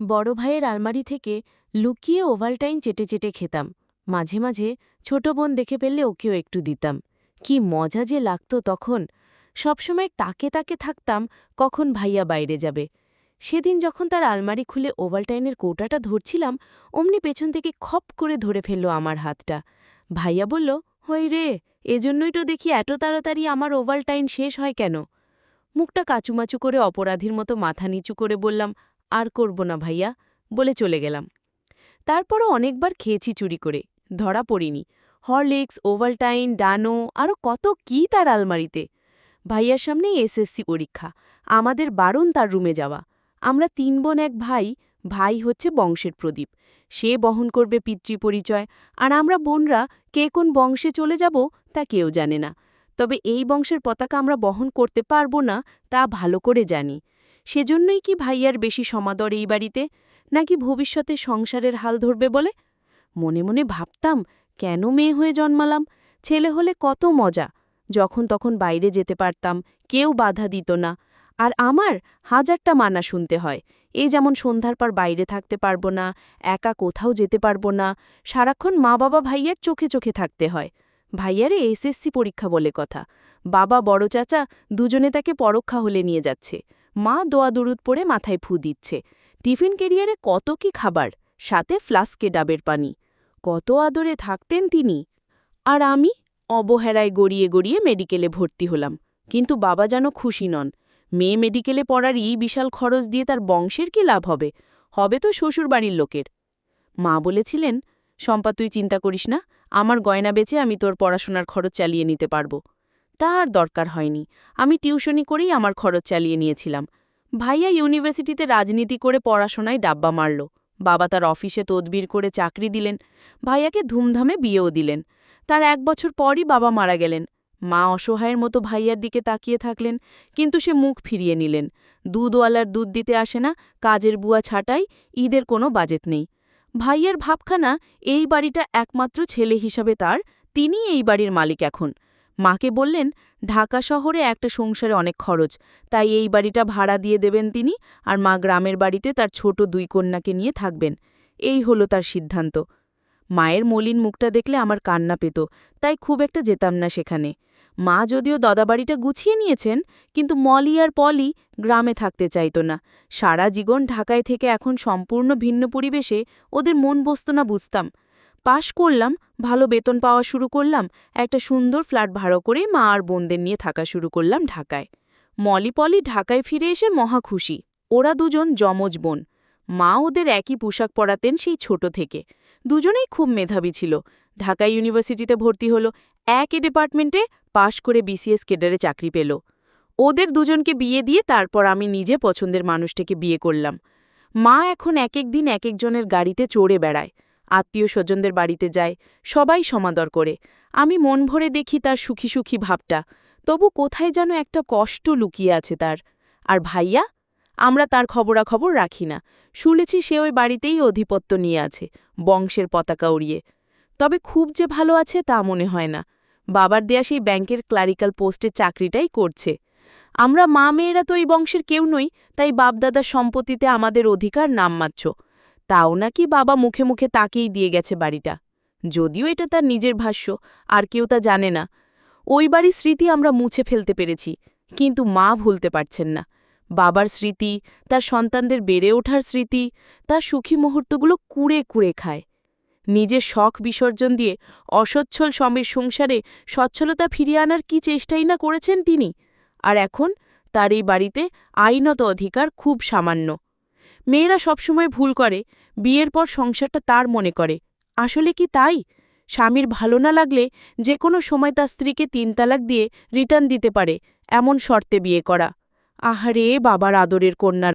বড় ভাইয়ের আলমারি থেকে লুকিয়ে ওভালটাইন চেটে চেটে খেতাম। মাঝে মাঝে ছোট বোন দেখে ফেললে ওকেও একটু দিতাম। কি মজা যে লাগত তখন। সবসময় তাকে তাকে থাকতাম, কখন ভাইয়া বাইরে যাবে। সেদিন যখন তার আলমারি খুলে ওভালটাইনের কৌটাটা ধরছিলাম, অমনি পেছন থেকে খপ করে ধরে ফেলল আমার হাতটা। ভাইয়া বলল হই রে, এজন্যই তো দেখি এত তাড়াতাড়ি আমার ওভালটাইন শেষ হয় কেন? মুখটা কাচুমাচু করে অপরাধীর মতো মাথা নিচু করে বললাম আর করব না ভাইয়া, বলে চলে গেলাম। তারপরও অনেকবার খেয়েছি চুরি করে, ধরা পড়িনি। হরলিক্স, ওভালটাইন, ডানো আরও কত কি তার আলমারিতে। ভাইয়ার সামনেই এসএসসি পরীক্ষা, আমাদের বারণ তার রুমে যাওয়া। আমরা তিন বোন এক ভাই ভাই হচ্ছে বংশের প্রদীপ। সে বহন করবে পিতৃ পরিচয় আর আমরা বোনরা কে কোন বংশে চলে যাব তা কেউ জানে না। তবে এই বংশের পতাকা আমরা বহন করতে পারব না তা ভালো করে জানি। সেজন্যই কি ভাইয়ার বেশি সমাদর এই বাড়িতে, নাকি ভবিষ্যতে সংসারের হাল ধরবে বলে? মনে মনে ভাবতাম, কেন মেয়ে হয়ে জন্মালাম? ছেলে হলে কত মজা। যখন তখন বাইরে যেতে পারতাম, কেউ বাধা দিত না। আর আমার হাজারটা মানা শুনতে হয়। এই যেমন সন্ধ্যার পর বাইরে থাকতে পারব না, একা কোথাও যেতে পারব না, সারাক্ষণ মা বাবা ভাইয়ার চোখে চোখে থাকতে হয়। ভাইয়ারে এসএসসি পরীক্ষা বলে কথা। বাবা বড় চাচা, দুজনে তাকে পরক্ষা হলে নিয়ে যাচ্ছে। মা দোয়া দুরুদ পড়ে মাথায় ফু দিচ্ছে। টিফিন কেরিয়ারে কত কি খাবার, সাথে ফ্লাস্কে ডাবের পানি। কত আদরে থাকতেন তিনি। আর আমি অবহেলায় গড়িয়ে গড়িয়ে মেডিকেলে ভর্তি হলাম, কিন্তু বাবা যেন খুশি নন। মেয়ে মেডিকেলে পড়ার এই বিশাল খরচ দিয়ে তার বংশের কি লাভ হবে? হবে তো শ্বশুরবাড়ির লোকের। মা বলেছিলেন, শম্পা, তুই চিন্তা করিস না, আমার গয়না বেচে আমি তোর পড়াশোনার খরচ চালিয়ে নিতে পারব। তা আর দরকার হয়নি। আমি টিউশনি করেই আমার খরচ চালিয়ে নিয়েছিলাম। ভাইয়া ইউনিভার্সিটিতে রাজনীতি করে পড়াশোনায় ডাব্বা মারল। বাবা তার অফিসে তদবির করে চাকরি দিলেন। ভাইয়াকে ধুমধামে বিয়েও দিলেন। তার এক বছর পরই বাবা মারা গেলেন। মা অসহায়ের মতো ভাইয়ার দিকে তাকিয়ে থাকলেন, কিন্তু সে মুখ ফিরিয়ে নিলেন। দুধওয়ালার দুধ দিতে আসে না, কাজের বুয়া ছাটাই, ঈদের কোনো বাজেট নেই। ভাইয়ের ভাবখানা, এই বাড়িটা একমাত্র ছেলে হিসাবে তার তিনি এই বাড়ির মালিক এখন। মাকে বললেন, ঢাকা শহরে একটা সংসারে অনেক খরচ, তাই এই বাড়িটা ভাড়া দিয়ে দেবেন তিনি আর মা গ্রামের বাড়িতে তার ছোট দুই কন্যাকে নিয়ে থাকবেন। এই হলো তার সিদ্ধান্ত। মায়ের মলিন মুখটা দেখলে আমার কান্না পেত, তাই খুব একটা যেতাম না সেখানে। মা যদিও দদাবাড়িটা গুছিয়ে নিয়েছেন, কিন্তু মলি আর পলি গ্রামে থাকতে চাইত না। সারা জীবন ঢাকায় থেকে এখন সম্পূর্ণ ভিন্ন পরিবেশে ওদের মন বসত না বুঝতাম। পাশ করলাম ভালো বেতন পাওয়া শুরু করলাম, একটা সুন্দর ফ্ল্যাট ভাড়া করে মা আর বোনদের নিয়ে থাকা শুরু করলাম ঢাকায়। মলি পলি ঢাকায় ফিরে এসে মহা খুশি, ওরা দুজন যমজ বোন। মা ওদের একই পোশাক পরাতেন সেই ছোট থেকে। দুজনেই খুব মেধাবী ছিল। ঢাকা ইউনিভার্সিটিতে ভর্তি হলো, একই ডিপার্টমেন্টে পাশ করে বিসিএস কেডারে চাকরি পেল। ওদের দুজনকে বিয়ে দিয়ে তারপর আমি নিজে পছন্দের মানুষটাকে বিয়ে করলাম। মা এখন এক এক দিন এক একজনের গাড়িতে চড়ে বেড়ায়। আত্মীয় স্বজনদের বাড়িতে যায়, সবাই সমাদর করে। আমি মন ভরে দেখি তার সুখী সুখী ভাবটা। তবু কোথায় যেন একটা কষ্ট লুকিয়ে আছে তার। আর ভাইয়া? আমরা তার খবরাখবর রাখি না। শুনেছি সে ওই বাড়িতেই অধিপত্য নিয়ে আছে, বংশের পতাকা উড়িয়ে। তবে খুব যে ভালো আছে তা মনে হয় না। বাবার দেয়া সেই ব্যাংকের ক্লারিক্যাল পোস্টে চাকরিটাই করছে। আমরা মা মেয়েরা তো এই বংশের কেউ নই, তাই বাপদাদার সম্পত্তিতে আমাদের অধিকার নামমাত্র। তাও নাকি বাবা মুখে মুখে তাকেই দিয়ে গেছে বাড়িটা। যদিও এটা তার নিজের ভাষ্য, আর কেউ তা জানে না। ওই বাড়ির স্মৃতি আমরা মুছে ফেলতে পেরেছি, কিন্তু মা ভুলতে পারছেন না। বাবার স্মৃতি, তার সন্তানদের বেড়ে ওঠার স্মৃতি, তার সুখী মুহূর্তগুলো কুড়ে কুড়ে খায়। নিজের শখ বিসর্জন দিয়ে অসচ্ছল সমের সংসারে সচ্ছলতা ফিরিয়ে আনার কি চেষ্টাই না করেছেন তিনি? আর এখন তার এই বাড়িতে আইনত অধিকার খুব সামান্য। মেয়েরা সবসময় ভুল করে, বিয়ের পর সংসারটা তার মনে করে। আসলে কি তাই? স্বামীর ভালো না লাগলে যে কোনো সময় তার স্ত্রীকে তিন তালাক দিয়ে রিটার্ন দিতে পারে, এমন শর্তে বিয়ে করা। আহারে, বাবার আদরের কন্যার